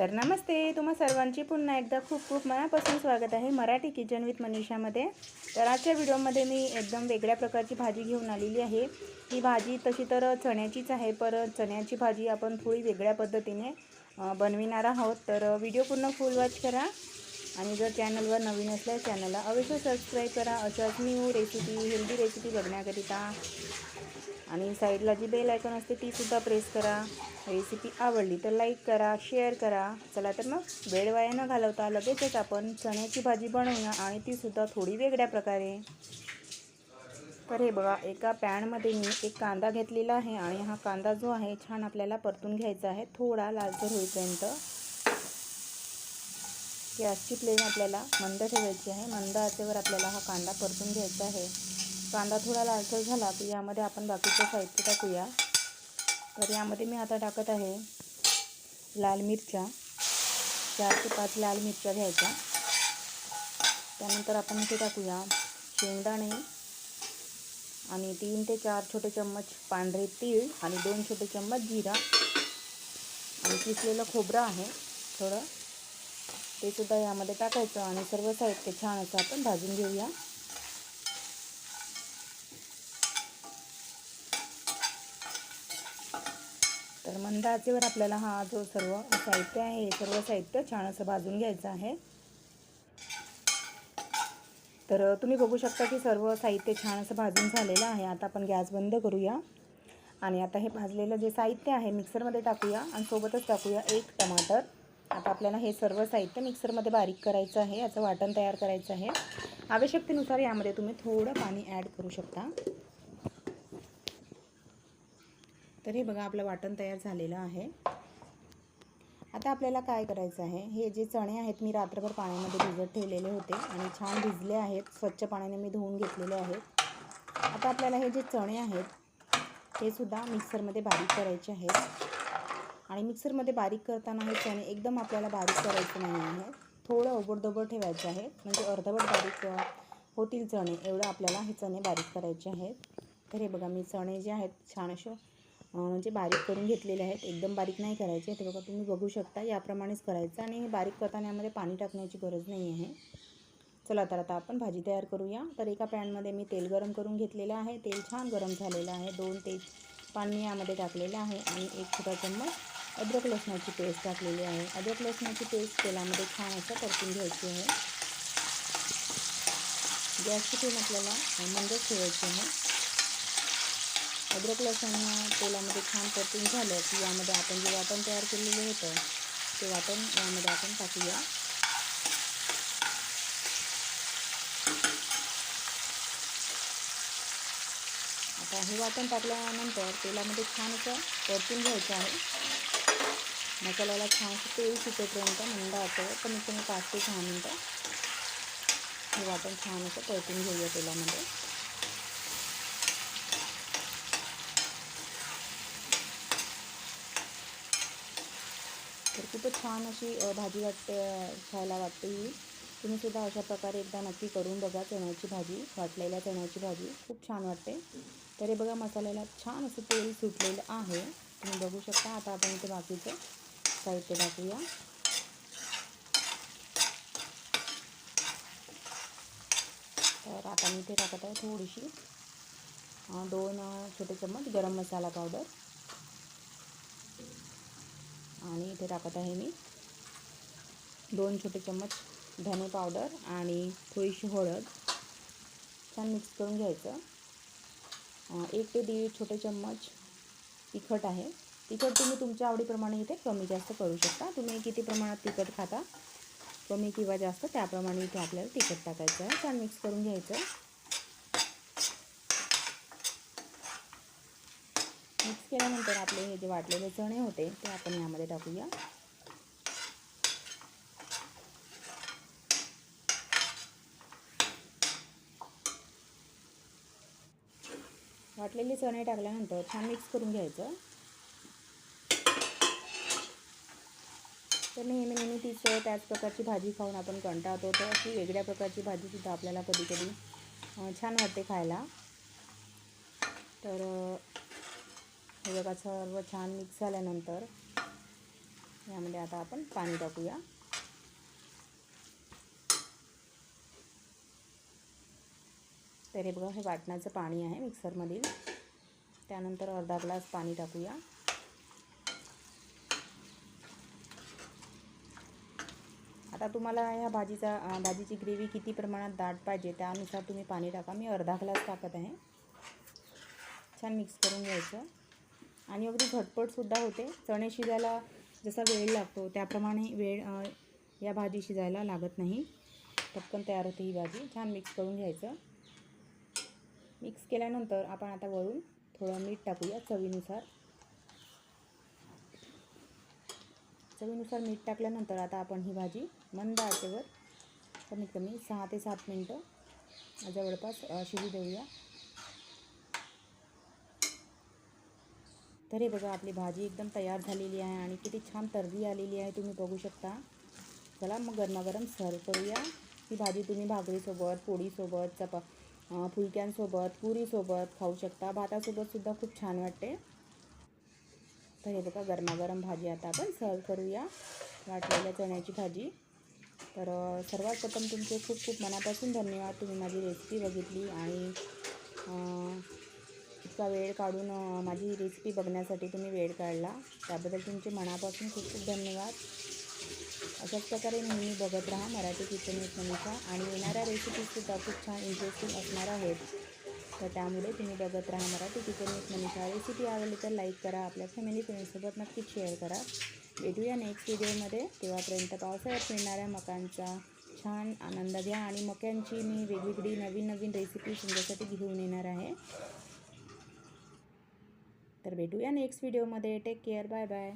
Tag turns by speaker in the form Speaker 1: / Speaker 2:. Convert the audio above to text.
Speaker 1: तर नमस्ते तुम्हा सर्वांची पुन्हा एकदा खूप खूप मनापासून स्वागत आहे मराठी किचन विथ मनीषामध्ये. तर आजच्या व्हिडिओमध्ये मी एकदम वेगळ्या प्रकारची भाजी घेऊन आलेली आहे. ही भाजी तशी तर चण्याचीच आहे पर चण्याची भाजी आपण थोडी वेगळ्या पद्धतीने बनविणार आहोत. तर व्हिडिओ पूर्ण फुल वॉच करा आणि जर चॅनलवर नवीन असल्यास चॅनलला अवश्य सबस्क्राईब करा. अशाच न्यू रेसिपी हेल्दी रेसिपी बघण्याकरिता. आणि साईडला जी बेल आयकॉन असते तीसुद्धा प्रेस करा. रेसिपी आवडली तर लाईक करा शेअर करा. चला तर मग वेळ वाया न घालवता लगेचच आपण चण्याची भाजी बनवूया आणि तीसुद्धा थोडी वेगळ्या प्रकारे. तर हे बघा एका पॅनमध्ये मी एक कांदा घेतलेला आहे आणि हा कांदा जो आहे छान आपल्याला परतून घ्यायचा आहे. थोडा लालसर होईपर्यंत गॅसची फ्लेम आपल्याला मंद ठेवायची आहे. मंद आचेवर आपल्याला हा कांदा परतून घ्यायचा आहे. कांदा थोडा लालसर झाला की यामध्ये आपण बाकीचं साहित्य टाकूया. तर यामध्ये मी आता टाकत आहे लाल मिरच्या. चार ते पाच लाल मिरच्या घ्यायच्या. त्यानंतर आपण इथे टाकूया शेंगदाणे आणि तीन ते चार छोटे चम्मच पांढरे तीळ आणि दोन छोटे चम्मच जिरा. आणि किसलेलं खोबरं आहे थोडं. ते सुद्धा यामध्ये टाकायचं आणि सर्व साहित्य छान असं आपण भाजून घेऊया. तर मंद आचेवर आपल्याला हा जो सर्व साहित्य आहे हे सर्व साहित्य छान असं भाजून घ्यायचं आहे. तर तुम्ही बघू शकता की सर्व साहित्य छान असं भाजून झालेलं आहे. आता आपण गॅस बंद करूया. आणि आता हे भाजलेलं जे साहित्य आहे मिक्सरमध्ये टाकूया आणि सोबतच टाकूया एक टमाटर. आता आपल्याला हे सर्व साहित्य मिक्सरमध्ये बारीक करायचं आहे याचं वाटण तयार करायचं आहे. आवश्यकतेनुसार यामध्ये तुम्ही थोडं पाणी ॲड करू शकता. तर हे बघा आपलं वाटण तयार झालेलं आहे. आता आपल्याला काय करायचं आहे? हे जे चणे आहेत मी रात्रभर पाण्यामध्ये भिजत ठेवलेले होते आणि छान भिजले आहेत. स्वच्छ पाण्याने मी धुवून घेतलेले आहेत. आता आपल्याला हे जे चणे आहेत ते सुद्धा मिक्सरमध्ये बारीक करायचे आहेत. आणि मिक्सरमध्ये बारीक करताना हे चणे एकदम आपल्याला बारीक करायचं नाही आहे. थोडं ओबडधोबड ठेवायचं आहे. म्हणजे अर्धवट बारीक होतील चणे. एवढं आपल्याला हे चणे बारीक करायचे आहेत. तर हे बघा मी चणे जे आहेत छान असे म्हणजे बारीक करून घेतलेले आहेत. एकदम बारीक नाही करायचे ते बघा तुम्ही बघू शकता. याप्रमाणेच करायचं आणि बारीक करताना यामध्ये पाणी टाकण्याची गरज नाही आहे. चला तर आता आपण भाजी तयार करूया. तर एका पॅनमध्ये मी तेल गरम करून घेतलेलं आहे. तेल छान गरम झालेलं आहे. दोन तेज पाणी यामध्ये टाकलेलं आहे आणि एक छोटा चम्मच अद्रक लसणाची पेस्ट टाकलेली आहे. अद्रक लसणाची पेस्ट तेलामध्ये छान असं परतून घ्यायची आहे. गॅसची फ्लेम आपल्याला मंदच ठेवायची आहे. अद्रक लसूण तेलामध्ये छान परतून झालं की यामध्ये आपण जे वाटण तयार केलेलं होतं ते वाटण यामध्ये आपण टाकूया. आता हे वाटण टाकल्यानंतर तेलामध्ये छान असं परतून घ्यायचं आहे. मसाल्याला छान असं तेल सुटेपर्यंत मंद असं कमीत कमी पाच ते सहा मिनटं हे वाटण छान असं परतून घेऊया तेलामध्ये. तर खूपच छान अशी भाजी वाटते खायला वाटते ही. तुम्ही सुद्धा अशा प्रकारे एकदा नक्की करून बघा चण्याची भाजी वाटलेल्या चण्याची भाजी. खूप छान वाटते. तर हे बघा मसाल्याला छान असं तेल सुटलेलं आहे. तुम्ही बघू शकता आता आपण इथे बाकीचं साहित्य टाकूया. तर आता मी इथे टाकत आहे थोडीशी दोन छोटे चम्मच गरम मसाला पावडर. आणि इथे टाकत आहे मी दोन छोटे चम्मच धने पावडर आणि थोडीशी हळद. छान मिक्स करून घ्यायचं. एक ते दीड छोटे चम्मच तिखट आहे. तिखट तुम्ही तुमच्या आवडीप्रमाणे इथे कमी जास्त करू शकता. तुम्ही किती प्रमाणात तिखट खाता कमी किंवा जास्त त्याप्रमाणे इथे आपल्याला तिखट टाकायचं आहे. छान मिक्स करून घ्यायचं. मिक्स केल्यानंतर आपले हे जे वाटलेले चणे होते ते आपण यामध्ये टाकूया. वाटलेले चणे टाकल्यानंतर छान मिक्स करून घ्यायचं. तर नेहमी नेहमी तीच त्याच प्रकारची भाजी खाऊन आपण कंटाळतो. तर अशी वेगळ्या प्रकारची भाजीसुद्धा आपल्याला कधी कधी छान वाटते खायला. तर हे बघा सर्व छान मिक्स झाल्यानंतर ह्यामध्ये आता आपण पाणी टाकूया. तर हे बघा हे वाटणाचं पाणी आहे मिक्सरमधील. त्यानंतर अर्धा ग्लास पाणी टाकूया. आता तुम्हाला ह्या भाजीचा भाजीची ग्रेव्ही किती प्रमाणात दाट पाहिजे त्यानुसार तुम्ही पाणी टाका. मी अर्धा ग्लास टाकत आहे. छान मिक्स करून घ्यायचं. आणि अगदी झटपटसुद्धा होते. चणे शिजायला जसा वेळ लागतो त्याप्रमाणे वेळ या भाजी शिजायला लागत नाही. पटकन तयार होते ही भाजी. छान मिक्स करून घ्यायचं. मिक्स केल्यानंतर आपण आता वरून थोडं मीठ टाकूया चवीनुसार. चवीनुसार मीठ टाकल्यानंतर आता आपण ही भाजी मंद आचेवर कमीत कमी सहा ते सात मिनटं जवळपास शिजू देऊया. तर हे बघा आपली भाजी एकदम तयार झालेली आहे आणि किती छान तर्री आलेली आहे तुम्ही बघू शकता. चला मग गरमागरम सर्व करूया. ही भाजी तुम्ही भाकरीसोबत पोळीसोबत चपा फुलक्यांसोबत पुरीसोबत खाऊ शकता. भातासोबतसुद्धा खूप छान वाटते. तर हे बघा गरमागरम भाजी आता आपण सर्व करूया. वाटलेल्या चण्याची भाजी. तर सर्वात प्रथम तुमचे खूप खूप मनापासून धन्यवाद. तुम्ही माझी रेसिपी बघितली आणि इतका वेळ काढून माझी रेसिपी बघण्यासाठी तुम्ही वेळ काढला. त्याबद्दल तुमचे मनापासून खूप खूप धन्यवाद. अशाच प्रकारे नेहमी बघत राहा मराठी किचन विथ आणि येणाऱ्या रेसिपीजसुद्धा खूप छान इंटरेस्टिंग असणार आहेत. तर त्यामुळे तुम्ही बघत राहा Marathi kitchen with Manisha recipe आवडली तर लाईक करा आपल्या फॅमिली फ्रेंड्ससोबत नक्कीच शेअर करा. भेटूया नेक्स्ट व्हिडिओमध्ये तेव्हापर्यंत पावसाळ्यात मिळणाऱ्या मकांचा छान आनंद घ्या. आणि मक्यांची मी वेगवेगळी नवीन नवीन रेसिपी तुमच्यासाठी घेऊन येणार आहे. तर भेटूया नेक्स्ट व्हिडिओमध्ये टेक केअर बाय बाय